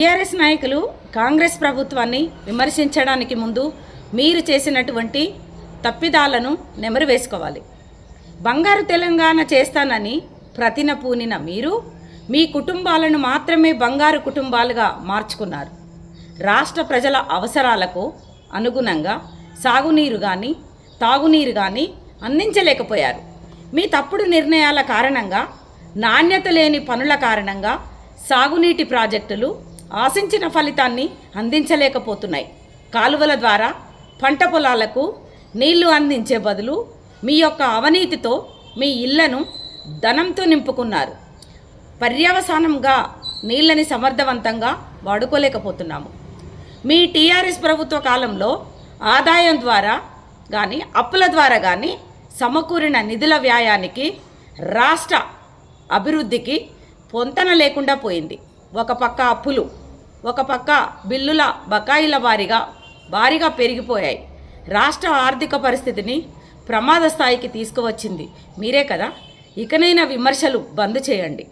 TRS నాయకులు కాంగ్రెస్ ప్రభుత్వాన్ని విమర్శించడానికి ముందు మీరు చేసినటువంటి తప్పిదాలను నెమరు వేసుకోవాలి. బంగారు తెలంగాణ చేస్తానని ప్రతిన పూనిన మీరు మీ కుటుంబాలను మాత్రమే బంగారు కుటుంబాలుగా మార్చుకున్నారు. రాష్ట్ర ప్రజల అవసరాలకు అనుగుణంగా సాగునీరు కానీ తాగునీరు కానీ అందించలేకపోయారు. మీ తప్పుడు నిర్ణయాల కారణంగా నాణ్యత లేని పనుల కారణంగా సాగునీటి ప్రాజెక్టులు ఆశించిన ఫలితాన్ని అందించలేకపోతున్నాయి. కాలువల ద్వారా పంట పొలాలకు నీళ్ళు అందించే బదులు మీ యొక్క అవినీతితో మీ ఇళ్ళను ధనంతో నింపుకున్నారు. పర్యవసానంగా నీళ్ళని సమర్థవంతంగా వాడుకోలేకపోతున్నాము. మీ టీఆర్ఎస్ ప్రభుత్వ కాలంలో ఆదాయం ద్వారా కానీ అప్పుల ద్వారా కానీ సమకూరిన నిధుల వ్యాయానికి రాష్ట్ర అభివృద్ధికి పొంతన లేకుండా పోయింది. ఒక పక్క అప్పులు ఒక పక్క బిల్లుల బకాయిల వారీగా భారీగా పెరిగిపోయాయి. రాష్ట్ర ఆర్థిక పరిస్థితిని ప్రమాద స్థాయికి తీసుకువచ్చింది. మీరే కదా? ఇకనైనా విమర్శలు బంద్ చేయండి.